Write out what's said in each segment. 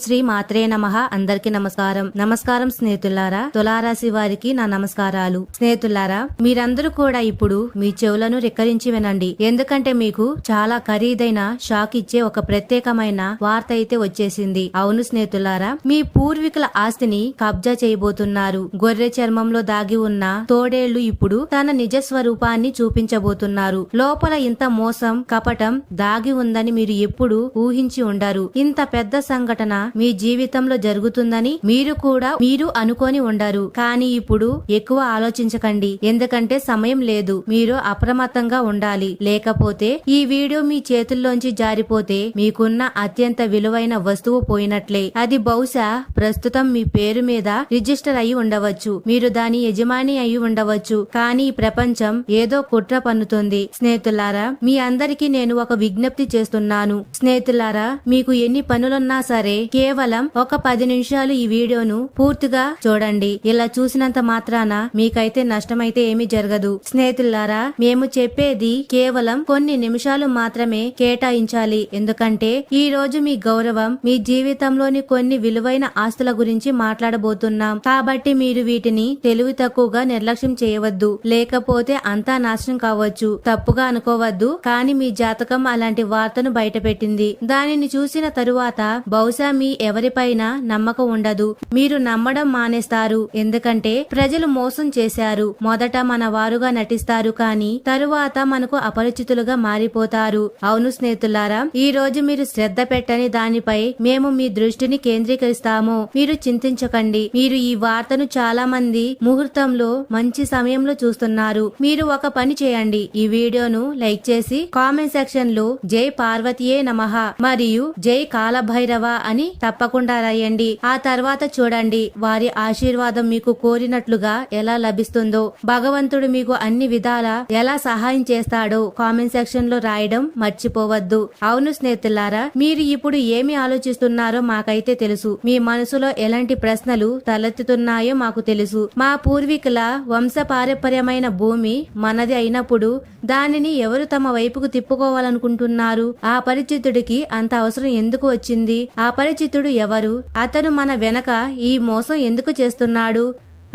శ్రీ మాత్రే నమ. అందరికి నమస్కారం. నమస్కారం స్నేహితులారా తులారాశి వారికి నా నమస్కారాలు. స్నేహితులారా మీరందరూ కూడా ఇప్పుడు మీ చెవులను రిక్కరించి వినండి. ఎందుకంటే మీకు చాలా ఖరీదైన షాక్ ఇచ్చే ఒక ప్రత్యేకమైన వార్త అయితే వచ్చేసింది. అవును స్నేహితులారా మీ పూర్వీకుల ఆస్తిని కబ్జా చేయబోతున్నారు. గొర్రె చర్మంలో దాగి ఉన్న తోడేళ్ళు ఇప్పుడు తన నిజ స్వరూపాన్ని చూపించబోతున్నారు. లోపల ఇంత మోసం కపటం దాగి ఉందని మీరు ఎప్పుడు ఊహించి ఉండరు. ఇంత పెద్ద సంఘటన మీ జీవితంలో జరుగుతుందని మీరు కూడా మీరు అనుకొని ఉండరు. కానీ ఇప్పుడు ఎక్కువ ఆలోచించకండి. ఎందుకంటే సమయం లేదు. మీరు అప్రమత్తంగా ఉండాలి. లేకపోతే ఈ వీడియో మీ చేతుల్లోంచి జారిపోతే మీకున్న అత్యంత విలువైన వస్తువు పోయినట్లే. అది బహుశా ప్రస్తుతం మీ పేరు మీద రిజిస్టర్ అయి ఉండవచ్చు. మీరు దాని యజమాని అయి ఉండవచ్చు. కానీ ప్రపంచం ఏదో కుట్ర పన్నుతుంది. స్నేహితులారా మీ అందరికీ నేను ఒక విజ్ఞప్తి చేస్తున్నాను. స్నేహితులారా మీకు ఎన్ని పనులున్నా సరే కేవలం ఒక పది నిమిషాలు ఈ వీడియోను పూర్తిగా చూడండి. ఇలా చూసినంత మాత్రాన మీకైతే నష్టమైతే ఏమీ జరగదు. స్నేహితులారా మేము చెప్పేది కేవలం కొన్ని నిమిషాలు మాత్రమే కేటాయించాలి. ఎందుకంటే ఈ రోజు మీ గౌరవం మీ జీవితంలోని కొన్ని విలువైన ఆస్తుల గురించి మాట్లాడబోతున్నాం. కాబట్టి మీరు వీటిని తెలివి తక్కువగా నిర్లక్ష్యం చేయవద్దు. లేకపోతే అంతా నాశనం కావచ్చు. తప్పుగా అనుకోవద్దు. కానీ మీ జాతకం అలాంటి వార్తను బయటపెట్టింది. దానిని చూసిన తరువాత బహుశా మీ ఎవరిపైన నమ్మకం ఉండదు. మీరు నమ్మడం మానేస్తారు. ఎందుకంటే ప్రజలు మోసం చేశారు. మొదట మన వారుగా నటిస్తారు కానీ తరువాత మనకు అపరిచితులుగా మారిపోతారు. అవును స్నేహితులారా ఈ రోజు మీరు శ్రద్ధ పెట్టని దానిపై మేము మీ దృష్టిని కేంద్రీకరిస్తాము. మీరు చింతించకండి. మీరు ఈ వార్తను చాలా మంది ముహూర్తంలో మంచి సమయంలో చూస్తున్నారు. మీరు ఒక పని చేయండి. ఈ వీడియోను లైక్ చేసి కామెంట్ సెక్షన్లో జై పార్వతీయే నమః మరియు జై కాలభైరవ అని తప్పకుండా రాయండి. ఆ తర్వాత చూడండి వారి ఆశీర్వాదం మీకు కోరినట్లుగా ఎలా లభిస్తుందో. భగవంతుడు మీకు అన్ని విధాల ఎలా సహాయం చేస్తాడో కామెంట్ సెక్షన్లో రాయడం మర్చిపోవద్దు. అవును స్నేహితులారా మీరు ఇప్పుడు ఏమి ఆలోచిస్తున్నారో మాకైతే తెలుసు. మీ మనసులో ఎలాంటి ప్రశ్నలు తలెత్తుతున్నాయో మాకు తెలుసు. మా పూర్వీకుల వంశపారంపర్యమైన భూమి మనది అయినప్పుడు దానిని ఎవరు తమ వైపుకు తిప్పుకోవాలనుకుంటున్నారు? ఆ పరిచితుడికి అంత అవసరం ఎందుకు వచ్చింది? ఆ అపరిచితుడు ఎవరు? అతను మన వెనక ఈ మోసం ఎందుకు చేస్తున్నాడు?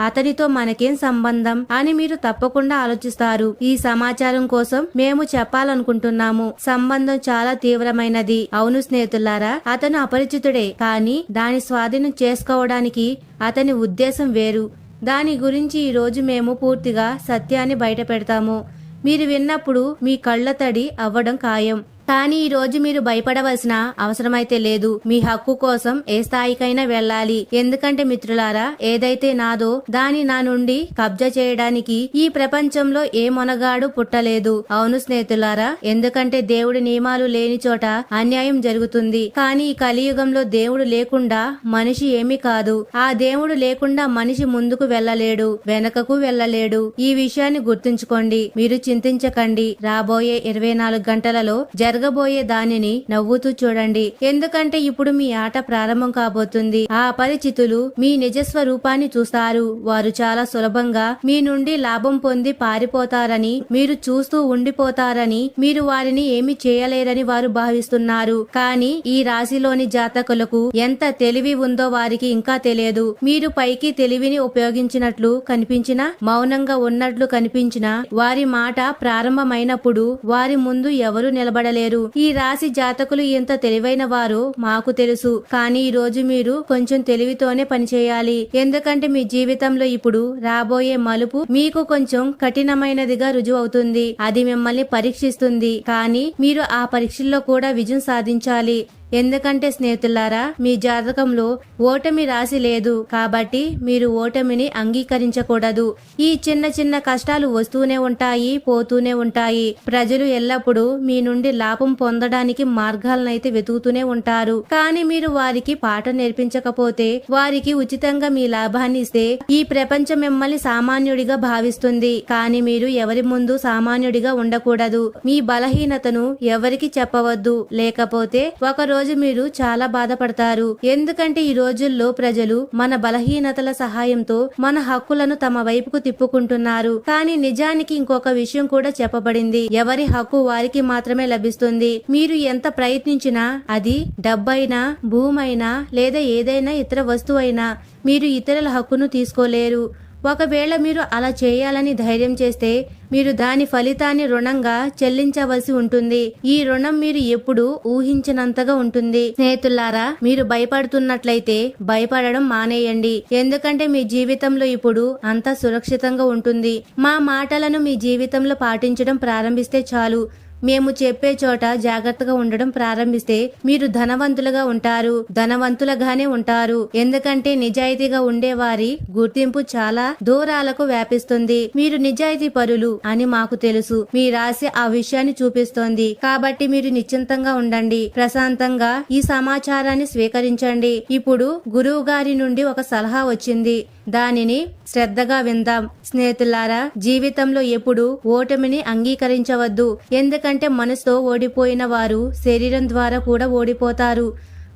అతనితో మనకేం సంబంధం అని మీరు తప్పకుండా ఆలోచిస్తారు. ఈ సమాచారం కోసం మేము చెప్పాలనుకుంటున్నాము. సంబంధం చాలా తీవ్రమైనది. అవును స్నేహితులారా అతను అపరిచితుడే. కానీ దాని స్వాధీనం చేసుకోవడానికి అతని ఉద్దేశం వేరు. దాని గురించి ఈ రోజు మేము పూర్తిగా సత్యాన్ని బయట పెడతాము మీరు విన్నప్పుడు మీ కళ్ళ తడి అవ్వడం ఖాయం. కానీ ఈ రోజు మీరు భయపడవలసిన అవసరమైతే లేదు. మీ హక్కు కోసం ఏ స్థాయికైనా వెళ్ళాలి. ఎందుకంటే మిత్రులారా ఏదైతే నాదో దాని నా నుండి కబ్జా చేయడానికి ఈ ప్రపంచంలో ఏ మొనగాడు పుట్టలేదు. అవును స్నేహితులారా ఎందుకంటే దేవుడి నియమాలు లేని చోట అన్యాయం జరుగుతుంది. కానీ ఈ కలియుగంలో దేవుడు లేకుండా మనిషి ఏమీ కాదు. ఆ దేవుడు లేకుండా మనిషి ముందుకు వెళ్ళలేడు వెనకకు వెళ్ళలేడు. ఈ విషయాన్ని గుర్తుంచుకోండి. మీరు చింతించకండి. రాబోయే ఇరవై నాలుగు గంటలలో జరగబోయే దానిని నవ్వుతూ చూడండి. ఎందుకంటే ఇప్పుడు మీ ఆట ప్రారంభం కాబోతుంది. ఆ అపరిచితులు మీ నిజస్వరూపాన్ని చూస్తారు. వారు చాలా సులభంగా మీ నుండి లాభం పొంది పారిపోతారని మీరు చూస్తూ ఉండిపోతారని మీరు వారిని ఏమి చేయలేరని వారు భావిస్తున్నారు. కానీ ఈ రాశిలోని జాతకులకు ఎంత తెలివి ఉందో వారికి ఇంకా తెలియదు. మీరు పైకి తెలివిని ఉపయోగించినట్లు కనిపించినా మౌనంగా ఉన్నట్లు కనిపించినా వారి మాట ప్రారంభమైనప్పుడు వారి ముందు ఎవరు నిలబడలేరు. ఈ రాశి జాతకులు ఎంత తెలివైన వారో మాకు తెలుసు. కానీ ఈ రోజు మీరు కొంచెం తెలివితోనే పనిచేయాలి. ఎందుకంటే మీ జీవితంలో ఇప్పుడు రాబోయే మలుపు మీకు కొంచెం కఠినమైనదిగా రుజువు అవుతుంది. అది మిమ్మల్ని పరీక్షిస్తుంది. కానీ మీరు ఆ పరీక్షల్లో కూడా విజయం సాధించాలి. ఎందుకంటే స్నేహితులారా మీ జాతకంలో ఓటమి రాసి లేదు కాబట్టి మీరు ఓటమిని అంగీకరించకూడదు. ఈ చిన్న చిన్న కష్టాలు వస్తూనే ఉంటాయి పోతూనే ఉంటాయి. ప్రజలు ఎల్లప్పుడూ మీ నుండి లాభం పొందడానికి మార్గాలనైతే వెతుకుతూనే ఉంటారు. కానీ మీరు వారికి పాఠం నేర్పించకపోతే వారికి ఉచితంగా మీ లాభాన్ని ఇస్తే ఈ ప్రపంచం మిమ్మల్ని సామాన్యుడిగా భావిస్తుంది. కానీ మీరు ఎవరి ముందు సామాన్యుడిగా ఉండకూడదు. మీ బలహీనతను ఎవరికి చెప్పవద్దు. లేకపోతే ఒకరు రోజు మీరు చాలా బాధపడతారు. ఎందుకంటే ఈ రోజుల్లో ప్రజలు మన బలహీనతల సహాయంతో మన హక్కులను తమ వైపుకు తిప్పుకుంటున్నారు. కానీ నిజానికి ఇంకొక విషయం కూడా చెప్పబడింది. ఎవరి హక్కు వారికి మాత్రమే లభిస్తుంది. మీరు ఎంత ప్రయత్నించినా అది డబ్బైనా భూమైనా లేదా ఏదైనా ఇతర వస్తువైనా మీరు ఇతరుల హక్కును తీసుకోలేరు. ఒకవేళ మీరు అలా చేయాలని ధైర్యం చేస్తే మీరు దాని ఫలితాన్ని రుణంగా చెల్లించవలసి ఉంటుంది. ఈ రుణం మీరు ఎప్పుడు ఊహించినంతగా ఉంటుంది. స్నేహితులారా మీరు భయపడుతున్నట్లయితే భయపడడం మానేయండి. ఎందుకంటే మీ జీవితంలో ఇప్పుడు అంతా సురక్షితంగా ఉంటుంది. మా మాటలను మీ జీవితంలో పాటించడం ప్రారంభిస్తే చాలు. మేము చెప్పే చోట జాగ్రత్తగా ఉండడం ప్రారంభిస్తే మీరు ధనవంతులుగా ఉంటారు ధనవంతులుగానే ఉంటారు. ఎందుకంటే నిజాయితీగా ఉండేవారి గుర్తింపు చాలా దూరాలకు వ్యాపిస్తుంది. మీరు నిజాయితీ పరులు అని మాకు తెలుసు. మీ రాశి ఆ విషయాన్ని చూపిస్తోంది. కాబట్టి మీరు నిశ్చింతంగా ఉండండి. ప్రశాంతంగా ఈ సమాచారాన్ని స్వీకరించండి. ఇప్పుడు గురువు గారి నుండి ఒక సలహా వచ్చింది. దానిని శ్రద్ధగా విందాం. స్నేహితులారా జీవితంలో ఎప్పుడు ఓటమిని అంగీకరించవద్దు. ఎందుకంటే ఎందుకంటే మనసుతో ఓడిపోయిన వారు శరీరం ద్వారా కూడా ఓడిపోతారు.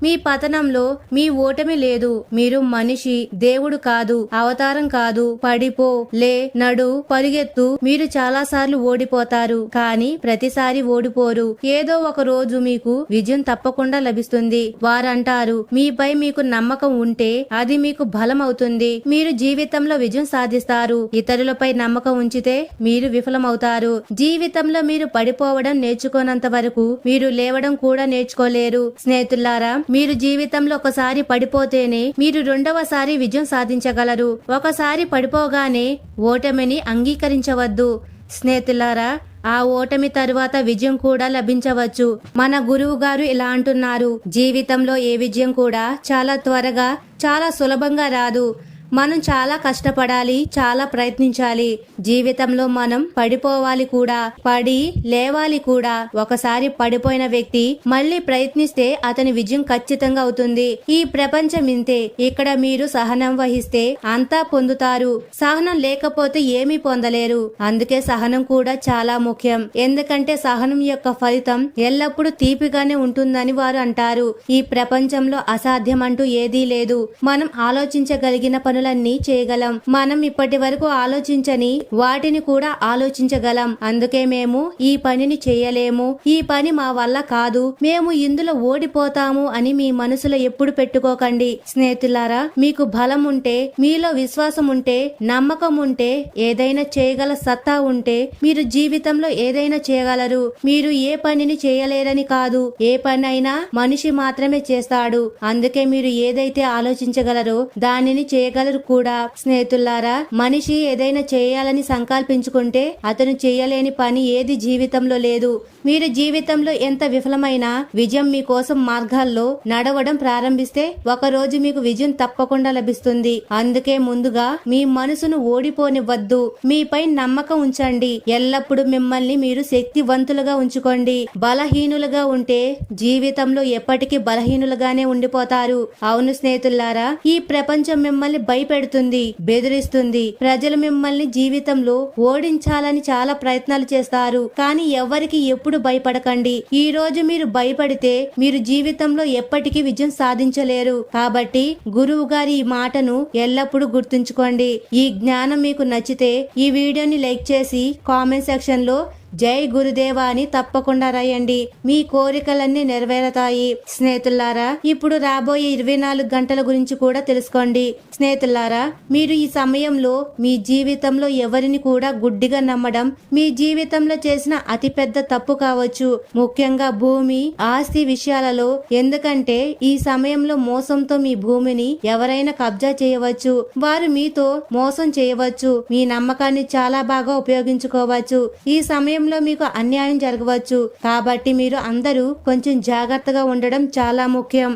మీ పతనంలో మీ ఓటమి లేదు. మీరు మనిషి దేవుడు కాదు అవతారం కాదు. పడిపో లే నడు పరిగెత్తు. మీరు చాలా సార్లు ఓడిపోతారు. కానీ ప్రతిసారి ఓడిపోరు. ఏదో ఒక రోజు మీకు విజయం తప్పకుండా లభిస్తుంది. వారంటారు మీపై మీకు నమ్మకం ఉంటే అది మీకు బలం అవుతుంది మీరు జీవితంలో విజయం సాధిస్తారు. ఇతరులపై నమ్మకం ఉంచితే మీరు విఫలమవుతారు. జీవితంలో మీరు పడిపోవడం నేర్చుకోనంత వరకు మీరు లేవడం కూడా నేర్చుకోలేరు. స్నేహితులారా మీరు జీవితంలో ఒకసారి పడిపోతేనే మీరు రెండవసారి విజయం సాధించగలరు. ఒకసారి పడిపోగానే ఓటమిని అంగీకరించవద్దు. స్నేహితులారా ఆ ఓటమి తరువాత విజయం కూడా లభించవచ్చు. మన గురువు గారు ఇలా అంటున్నారు. జీవితంలో ఏ విజయం కూడా చాలా త్వరగా చాలా సులభంగా రాదు. మనం చాలా కష్టపడాలి చాలా ప్రయత్నించాలి. జీవితంలో మనం పడిపోవాలి కూడా పడి లేవాలి కూడా. ఒకసారి పడిపోయిన వ్యక్తి మళ్ళీ ప్రయత్నిస్తే అతని విజయం ఖచ్చితంగా అవుతుంది. ఈ ప్రపంచం ఇంతే. ఇక్కడ మీరు సహనం వహిస్తే అంతా పొందుతారు. సహనం లేకపోతే ఏమీ పొందలేరు. అందుకే సహనం కూడా చాలా ముఖ్యం. ఎందుకంటే సహనం యొక్క ఫలితం ఎల్లప్పుడూ తీపిగానే ఉంటుందని వారు అంటారు. ఈ ప్రపంచంలో అసాధ్యం అంటూ ఏదీ లేదు. మనం ఆలోచించగలిగిన పనులు పనులన్నీ చేయగలం. మనం ఇప్పటి వరకు ఆలోచించని వాటిని కూడా ఆలోచించగలం. అందుకే మేము ఈ పనిని చేయలేము. ఈ పని మా వల్ల కాదు. మేము ఇందులో ఓడిపోతాము అని మీ మనసులో ఎప్పుడు పెట్టుకోకండి. స్నేహితులారా మీకు బలం ఉంటే మీలో విశ్వాసం ఉంటే నమ్మకం ఉంటే ఏదైనా చేయగల సత్తా ఉంటే మీరు జీవితంలో ఏదైనా చేయగలరు. మీరు ఏ పనిని చేయలేరని కాదు. ఏ పని అయినా మనిషి మాత్రమే చేస్తాడు. అందుకే మీరు ఏదైతే ఆలోచించగలరో దానిని చేయగలరు కూడా స్నేహితులారా మనిషి ఏదైనా చేయాలని సంకల్పించుకుంటే అతను చేయలేని పని ఏది జీవితంలో లేదు. మీరు జీవితంలో ఎంత విఫలమైనా విజయం మీకోసం మార్గాల్లో నడవడం ప్రారంభిస్తే ఒక రోజు మీకు విజయం తప్పకుండా లభిస్తుంది. అందుకే ముందుగా మీ మనసును ఓడిపోనివ్వద్దు. మీపై నమ్మకం ఉంచండి. ఎల్లప్పుడూ మిమ్మల్ని మీరు శక్తివంతులుగా ఉంచుకోండి. బలహీనులుగా ఉంటే జీవితంలో ఎప్పటికీ బలహీనులుగానే ఉండిపోతారు. అవును స్నేహితులారా ఈ ప్రపంచం మిమ్మల్ని భయపెడుతుంది బెదిరిస్తుంది. ప్రజలు మిమ్మల్ని జీవితంలో ఓడించాలని చాలా ప్రయత్నాలు చేస్తారు. కానీ ఎవరికి ఎప్పుడు భయపడకండి. ఈ రోజు మీరు భయపడితే మీరు జీవితంలో ఎప్పటికీ విజయం సాధించలేరు. కాబట్టి గురువు గారి ఈ మాటను ఎల్లప్పుడూ గుర్తుంచుకోండి. ఈ జ్ఞానం మీకు నచ్చితే ఈ వీడియోని లైక్ చేసి కామెంట్ సెక్షన్లో జై గురుదేవా అని తప్పకుండా రాయండి. మీ కోరికలన్నీ నెరవేరతాయి. స్నేహితులారా ఇప్పుడు రాబోయే ఇరవై నాలుగు గంటల గురించి కూడా తెలుసుకోండి. స్నేహితులారా మీరు ఈ సమయంలో మీ జీవితంలో ఎవరిని కూడా గుడ్డిగా నమ్మడం మీ జీవితంలో చేసిన అతిపెద్ద తప్పు కావచ్చు. ముఖ్యంగా భూమి ఆస్తి విషయాలలో ఎందుకంటే ఈ సమయంలో మోసంతో మీ భూమిని ఎవరైనా కబ్జా చేయవచ్చు. వారు మీతో మోసం చేయవచ్చు. మీ నమ్మకాన్ని చాలా బాగా ఉపయోగించుకోవచ్చు. ఈ సమయం సమయంలో మీకు అన్యాయం జరగవచ్చు. కాబట్టి మీరు అందరూ కొంచెం జాగ్రత్తగా ఉండడం చాలా ముఖ్యం.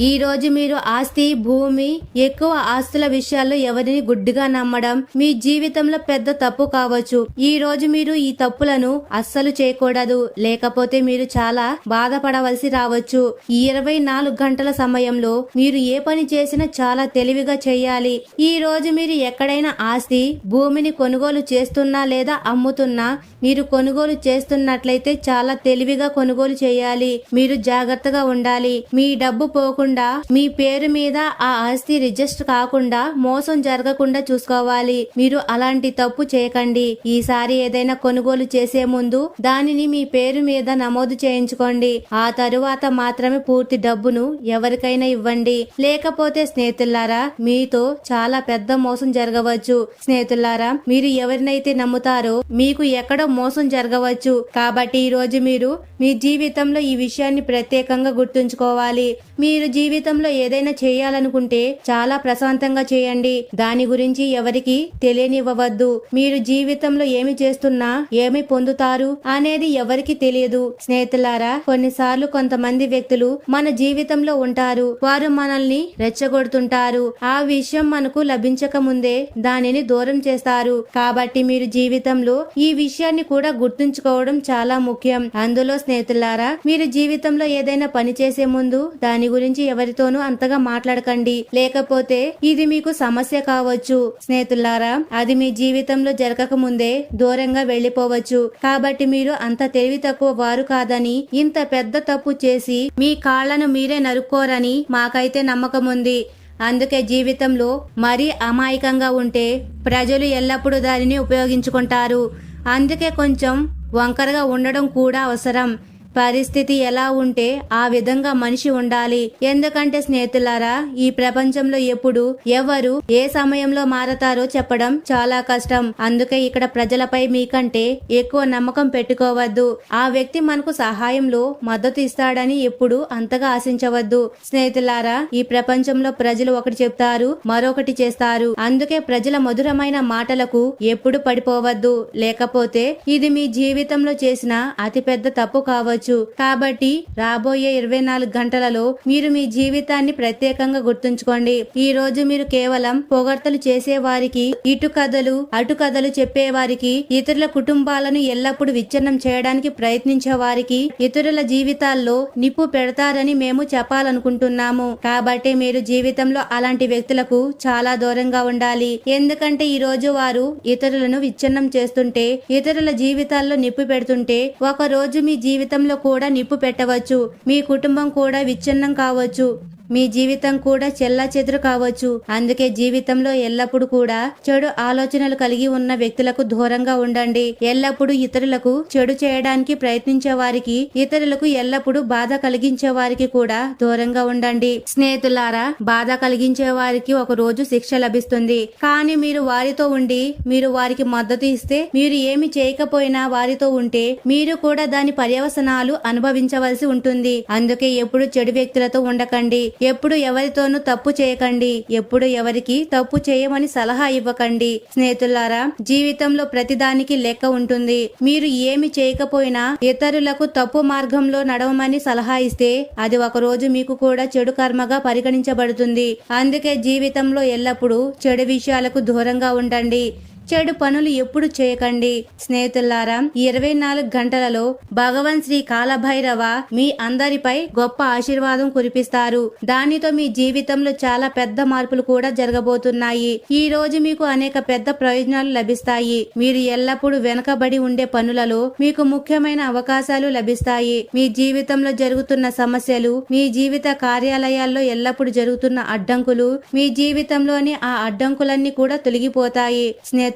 ఈ రోజు మీరు ఆస్తి భూమి ఎక్కువ ఆస్తుల విషయాల్లో ఎవరిని గుడ్డిగా నమ్మడం మీ జీవితంలో పెద్ద తప్పు కావచ్చు. ఈ రోజు మీరు ఈ తప్పులను అస్సలు చేయకూడదు. లేకపోతే మీరు చాలా బాధపడవలసి రావచ్చు. ఈ ఇరవై నాలుగు గంటల సమయంలో మీరు ఏ పని చేసినా చాలా తెలివిగా చేయాలి. ఈ రోజు మీరు ఎక్కడైనా ఆస్తి భూమిని కొనుగోలు చేస్తున్నా లేదా అమ్ముతున్నా మీరు కొనుగోలు చేస్తున్నట్లయితే చాలా తెలివిగా కొనుగోలు చేయాలి. మీరు జాగ్రత్తగా ఉండాలి. మీ డబ్బు పోకుండా మీ పేరు మీద ఆ ఆస్తి రిజిస్టర్ కాకుండా మోసం జరగకుండా చూసుకోవాలి. మీరు అలాంటి తప్పు చేయకండి. ఈసారి ఏదైనా కొనుగోలు చేసే ముందు దానిని మీ పేరు మీద నమోదు చేయించుకోండి. ఆ తరువాత మాత్రమే పూర్తి డబ్బును ఎవరికైనా ఇవ్వండి. లేకపోతే స్నేహితులారా మీతో చాలా పెద్ద మోసం జరగవచ్చు. స్నేహితులారా మీరు ఎవరినైతే నమ్ముతారో మీకు ఎక్కడో మోసం జరగవచ్చు. కాబట్టి ఈ రోజు మీరు మీ జీవితంలో ఈ విషయాన్ని ప్రత్యేకంగా గుర్తుంచుకోవాలి. మీరు జీవితంలో ఏదైనా చేయాలనుకుంటే చాలా ప్రశాంతంగా చేయండి. దాని గురించి ఎవరికి తెలియనివ్వవద్దు. మీరు జీవితంలో ఏమి చేస్తున్నా ఏమి పొందుతారు అనేది ఎవరికి తెలియదు. స్నేహితులారా కొన్నిసార్లు కొంతమంది వ్యక్తులు మన జీవితంలో ఉంటారు. వారు మనల్ని రెచ్చగొడుతుంటారు. ఆ విషయం మనకు లభించక ముందే దానిని దూరం చేస్తారు. కాబట్టి మీరు జీవితంలో ఈ విషయాన్ని కూడా గుర్తుంచుకోవడం చాలా ముఖ్యం. అందులో స్నేహితులారా మీరు జీవితంలో ఏదైనా పని చేసే ముందు దాని గురించి ఎవరితోనూ అంతగా మాట్లాడకండి. లేకపోతే ఇది మీకు సమస్య కావచ్చు. స్నేహితులారా అది మీ జీవితంలో జరగక ముందే దూరంగా వెళ్ళిపోవచ్చు కాబట్టి మీరు అంత తెలివి తక్కువ వారు కాదని ఇంత పెద్ద తప్పు చేసి మీ కాళ్ళను మీరే నరుక్కోరని మాకైతే నమ్మకం ఉంది. అందుకే జీవితంలో మరీ అమాయకంగా ఉంటే ప్రజలు ఎల్లప్పుడూ దానిని ఉపయోగించుకుంటారు. అందుకే కొంచెం వంకరగా ఉండడం కూడా అవసరం. పరిస్థితి ఎలా ఉంటే ఆ విధంగా మనిషి ఉండాలి. ఎందుకంటే స్నేహితులారా ఈ ప్రపంచంలో ఎప్పుడు ఎవరు ఏ సమయంలో మారతారో చెప్పడం చాలా కష్టం. అందుకే ఇక్కడ ప్రజలపై మీకంటే ఎక్కువ నమ్మకం పెట్టుకోవద్దు. ఆ వ్యక్తి మనకు సహాయంలో మద్దతు ఇస్తాడని ఎప్పుడు అంతగా ఆశించవద్దు. స్నేహితులారా ఈ ప్రపంచంలో ప్రజలు ఒకటి చెప్తారు మరొకటి చేస్తారు. అందుకే ప్రజల మధురమైన మాటలకు ఎప్పుడు పడిపోవద్దు. లేకపోతే ఇది మీ జీవితంలో చేసిన అతిపెద్ద తప్పు కావచ్చు. కాబట్టి రాబోయే ఇరవై నాలుగు గంటలలో మీరు మీ జీవితాన్ని ప్రత్యేకంగా గుర్తుంచుకోండి. ఈ రోజు మీరు కేవలం పొగడ్తలు చేసే వారికి ఇటు కథలు అటు కథలు చెప్పే వారికి ఇతరుల కుటుంబాలను ఎల్లప్పుడూ విచ్ఛిన్నం చేయడానికి ప్రయత్నించే వారికి ఇతరుల జీవితాల్లో నిప్పు పెడతారని మేము చెప్పాలనుకుంటున్నాము. కాబట్టి మీరు జీవితంలో అలాంటి వ్యక్తులకు చాలా దూరంగా ఉండాలి. ఎందుకంటే ఈ రోజు వారు ఇతరులను విచ్ఛిన్నం చేస్తుంటే ఇతరుల జీవితాల్లో నిప్పు పెడుతుంటే ఒక రోజు మీ జీవితంలో కూడా నిప్పు పెట్టవచ్చు. మీ కుటుంబం కూడా విచ్ఛిన్నం కావచ్చు. మీ జీవితం కూడా చెల్లా చెదురు కావచ్చు. అందుకే జీవితంలో ఎల్లప్పుడూ కూడా చెడు ఆలోచనలు కలిగి ఉన్న వ్యక్తులకు దూరంగా ఉండండి. ఎల్లప్పుడూ ఇతరులకు చెడు చేయడానికి ప్రయత్నించే వారికి ఇతరులకు ఎల్లప్పుడూ బాధ కలిగించే వారికి కూడా దూరంగా ఉండండి. స్నేహితులారా బాధ కలిగించే వారికి ఒక రోజు శిక్ష లభిస్తుంది. కానీ మీరు వారితో ఉండి మీరు వారికి మద్దతు ఇస్తే మీరు ఏమి చేయకపోయినా వారితో ఉంటే మీరు కూడా దాని పర్యవసనాలు అనుభవించవలసి ఉంటుంది. అందుకే ఎప్పుడు చెడు వ్యక్తులతో ఉండకండి. ఎప్పుడు ఎవరితోనూ తప్పు చేయకండి ఎప్పుడు ఎవరికి తప్పు చేయమని సలహా ఇవ్వకండి. స్నేహితులారా జీవితంలో ప్రతిదానికి లెక్క ఉంటుంది. మీరు ఏమి చేయకపోయినా ఇతరులకు తప్పు మార్గంలో నడవమని సలహా ఇస్తే అది ఒక రోజు మీకు కూడా చెడు కర్మగా పరిగణించబడుతుంది. అందుకే జీవితంలో ఎల్లప్పుడూ చెడు విషయాలకు దూరంగా ఉండండి. చెడు పనులు ఎప్పుడు చేయకండి. స్నేహితులారా ఇరవై నాలుగు గంటలలో భగవాన్ శ్రీ కాలభైరవ మీ అందరిపై గొప్ప ఆశీర్వాదం కురిపిస్తారు. దానితో మీ జీవితంలో చాలా పెద్ద మార్పులు కూడా జరగబోతున్నాయి. ఈ రోజు మీకు అనేక పెద్ద ప్రయోజనాలు లభిస్తాయి. మీరు ఎల్లప్పుడూ వెనకబడి ఉండే పనులలో మీకు ముఖ్యమైన అవకాశాలు లభిస్తాయి. మీ జీవితంలో జరుగుతున్న సమస్యలు మీ జీవిత కార్యాలయాల్లో ఎల్లప్పుడూ జరుగుతున్న అడ్డంకులు మీ జీవితంలోని ఆ అడ్డంకులన్నీ కూడా తొలగిపోతాయి.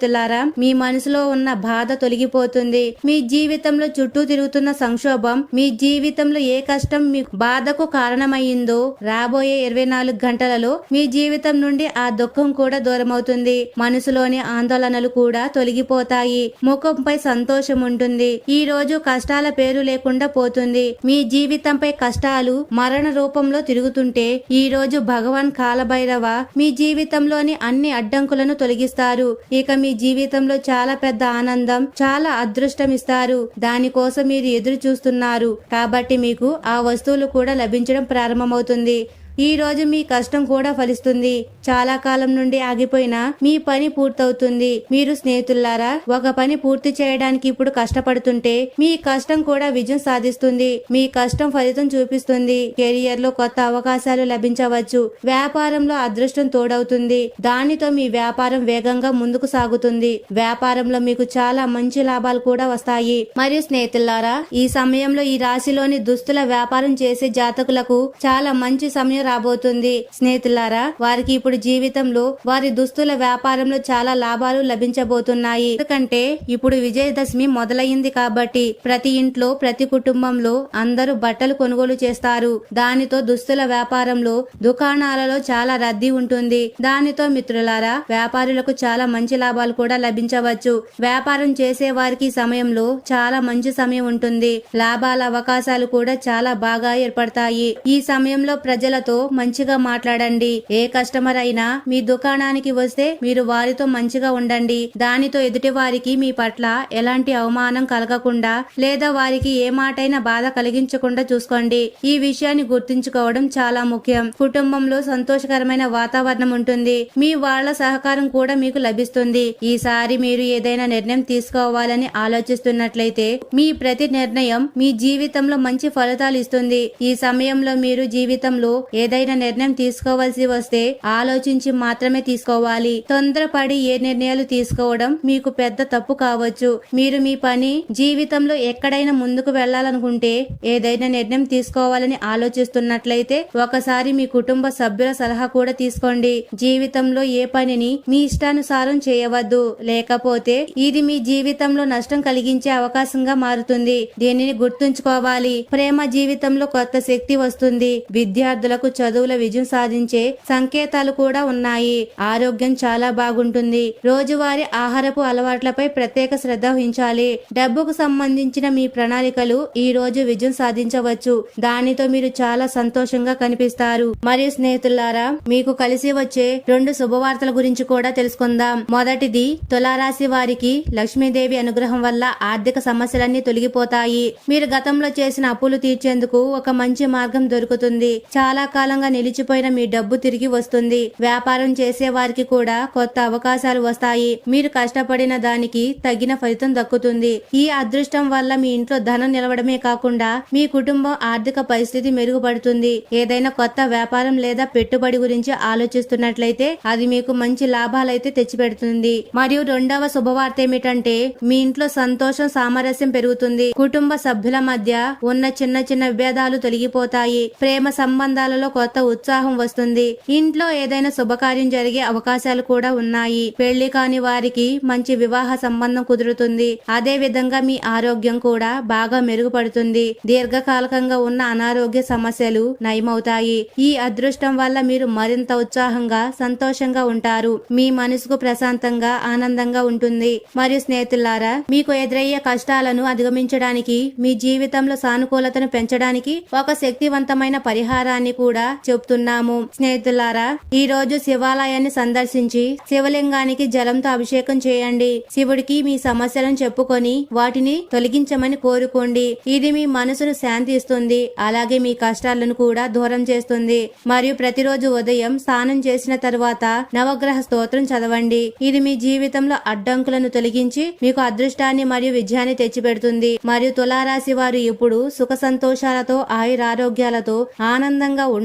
స్నేహితులారా మీ మనసులో ఉన్న బాధ తొలగిపోతుంది. మీ జీవితంలో చుట్టూ తిరుగుతున్న సంక్షోభం మీ జీవితంలో ఏ కష్టం మీ బాధకు కారణమయ్యిందో రాబోయే ఇరవై నాలుగు గంటలలో మీ జీవితం నుండి ఆ దుఃఖం కూడా దూరమవుతుంది. మనసులోని ఆందోళనలు కూడా తొలగిపోతాయి. ముఖంపై సంతోషం ఉంటుంది. ఈ రోజు కష్టాల పేరు లేకుండా పోతుంది. మీ జీవితంపై కష్టాలు మరణ రూపంలో తిరుగుతుంటే ఈ రోజు భగవాన్ కాలభైరవ మీ జీవితంలోని అన్ని అడ్డంకులను తొలగిస్తారు. ఇక మీ జీవితంలో చాలా పెద్ద ఆనందం చాలా అదృష్టం ఇస్తారు. దానికోసం మీరు ఎదురు చూస్తున్నారు కాబట్టి మీకు ఆ వస్తువులు కూడా లభించడం ప్రారంభమవుతుంది. ఈ రోజు మీ కష్టం కూడా ఫలిస్తుంది. చాలా కాలం నుండి ఆగిపోయిన మీ పని పూర్తవుతుంది. మీరు స్నేహితులారా ఒక పని పూర్తి చేయడానికి ఇప్పుడు కష్టపడుతుంటే మీ కష్టం కూడా విజయం సాధిస్తుంది. మీ కష్టం ఫలితం చూపిస్తుంది. కెరియర్లో కొత్త అవకాశాలు లభించవచ్చు. వ్యాపారంలో అదృష్టం తోడవుతుంది. దానితో మీ వ్యాపారం వేగంగా ముందుకు సాగుతుంది. వ్యాపారంలో మీకు చాలా మంచి లాభాలు కూడా వస్తాయి. మరియు స్నేహితులారా ఈ సమయంలో ఈ రాశిలోని దుస్తుల వ్యాపారం చేసే జాతకులకు చాలా మంచి సమయం రాబోతుంది. స్నేహితులారా వారికి ఇప్పుడు జీవితంలో వారి దుస్తుల వ్యాపారంలో చాలా లాభాలు లభించబోతున్నాయి. ఎందుకంటే ఇప్పుడు విజయదశమి మొదలయ్యింది కాబట్టి ప్రతి ఇంట్లో ప్రతి కుటుంబంలో అందరూ బట్టలు కొనుగోలు చేస్తారు. దానితో దుస్తుల వ్యాపారంలో దుకాణాలలో చాలా రద్దీ ఉంటుంది. దానితో మిత్రులారా వ్యాపారులకు చాలా మంచి లాభాలు కూడా లభించవచ్చు. వ్యాపారం చేసే వారికి సమయంలో చాలా మంచి సమయం ఉంటుంది. లాభాల అవకాశాలు కూడా చాలా బాగా ఏర్పడతాయి. ఈ సమయంలో ప్రజలతో మంచిగా మాట్లాడండి. ఏ కస్టమర్ అయినా మీ దుకాణానికి వస్తే మీరు వారితో మంచిగా ఉండండి. దానితో ఎదుటి వారికి మీ పట్ల ఎలాంటి అవమానం కలగకుండా లేదా వారికి ఏ మాటైనా బాధ కలిగించకుండా చూసుకోండి. ఈ విషయాన్ని గుర్తుంచుకోవడం చాలా ముఖ్యం. కుటుంబంలో సంతోషకరమైన వాతావరణం ఉంటుంది. మీ వాళ్ళ సహకారం కూడా మీకు లభిస్తుంది. ఈసారి మీరు ఏదైనా నిర్ణయం తీసుకోవాలని ఆలోచిస్తున్నట్లయితే మీ ప్రతి నిర్ణయం మీ జీవితంలో మంచి ఫలితాలు ఇస్తుంది. ఈ సమయంలో మీరు జీవితంలో ఏదైనా నిర్ణయం తీసుకోవాల్సి వస్తే ఆలోచించి మాత్రమే తీసుకోవాలి. తొందరపడి ఏ నిర్ణయాలు తీసుకోవడం మీకు పెద్ద తప్పు కావచ్చు. మీరు మీ పని జీవితంలో ఎక్కడైనా ముందుకు వెళ్ళాలనుకుంటే ఏదైనా నిర్ణయం తీసుకోవాలని ఆలోచిస్తున్నట్లయితే ఒకసారి మీ కుటుంబ సభ్యుల సలహా కూడా తీసుకోండి. జీవితంలో ఏ పనిని మీ ఇష్టానుసారం చేయవద్దు. లేకపోతే ఇది మీ జీవితంలో నష్టం కలిగించే అవకాశంగా మారుతుంది. దీనిని గుర్తుంచుకోవాలి. ప్రేమ జీవితంలో కొత్త శక్తి వస్తుంది. విద్యార్థులకు చదువుల విజయం సాధించే సంకేతాలు కూడా ఉన్నాయి. ఆరోగ్యం చాలా బాగుంటుంది. రోజువారీ ఆహారపు అలవాట్లపై ప్రత్యేక శ్రద్ధ వహించాలి. డబ్బుకు సంబంధించిన మీ ప్రణాళికలు ఈ రోజు విజయం సాధించవచ్చు. దానితో మీరు చాలా సంతోషంగా కనిపిస్తారు. మరియు స్నేహితులారా మీకు కలిసి వచ్చే రెండు శుభవార్తల గురించి కూడా తెలుసుకుందాం. మొదటిది తులారాశి వారికి లక్ష్మీదేవి అనుగ్రహం వల్ల ఆర్థిక సమస్యలన్నీ తొలగిపోతాయి. మీరు గతంలో చేసిన అప్పులు తీర్చేందుకు ఒక మంచి మార్గం దొరుకుతుంది. చాలా కాలంగా నిలిచిపోయిన మీ డబ్బు తిరిగి వస్తుంది. వ్యాపారం చేసే వారికి కూడా కొత్త అవకాశాలు వస్తాయి. మీరు కష్టపడిన దానికి తగిన ఫలితం దక్కుతుంది. ఈ అదృష్టం వల్ల మీ ఇంట్లో ధనం నిలవడమే కాకుండా మీ కుటుంబం ఆర్థిక పరిస్థితి మెరుగుపడుతుంది. ఏదైనా కొత్త వ్యాపారం లేదా పెట్టుబడి గురించి ఆలోచిస్తున్నట్లయితే అది మీకు మంచి లాభాలైతే తెచ్చిపెడుతుంది. మరియు రెండవ శుభవార్త ఏమిటంటే మీ ఇంట్లో సంతోషం సామరస్యం పెరుగుతుంది. కుటుంబ సభ్యుల మధ్య ఉన్న చిన్న చిన్న విభేదాలు తొలగిపోతాయి. ప్రేమ సంబంధాలలో కొత్త ఉత్సాహం వస్తుంది. ఇంట్లో ఏదైనా శుభకార్యం జరిగే అవకాశాలు కూడా ఉన్నాయి. పెళ్ళి కాని వారికి మంచి వివాహ సంబంధం కుదురుతుంది. అదే విధంగా మీ ఆరోగ్యం కూడా బాగా మెరుగుపడుతుంది. దీర్ఘకాలకంగా ఉన్న అనారోగ్య సమస్యలు నయమవుతాయి. ఈ అదృష్టం వల్ల మీరు మరింత ఉత్సాహంగా సంతోషంగా ఉంటారు. మీ మనసుకు ప్రశాంతంగా ఆనందంగా ఉంటుంది. మరియు స్నేహితులారా మీకు ఎదురయ్యే కష్టాలను అధిగమించడానికి మీ జీవితంలో సానుకూలతను పెంచడానికి ఒక శక్తివంతమైన పరిహారాన్ని కూడా చెప్తున్నాము స్నేహితులారా ఈ రోజు శివాలయాన్ని సందర్శించి శివలింగానికి జలంతో అభిషేకం చేయండి. శివుడికి మీ సమస్యలను చెప్పుకొని వాటిని తొలగించమని కోరుకోండి. ఇది మీ మనసును శాంతి ఇస్తుంది. అలాగే మీ కష్టాలను కూడా దూరం చేస్తుంది. మరియు ప్రతిరోజు ఉదయం స్నానం చేసిన తరువాత నవగ్రహ స్తోత్రం చదవండి. ఇది మీ జీవితంలో అడ్డంకులను తొలగించి మీకు అదృష్టాన్ని మరియు విజయాన్ని తెచ్చిపెడుతుంది. మరియు తులారాశి వారు ఇప్పుడు సుఖ సంతోషాలతో ఆయురారోగ్యాలతో ఆనందంగా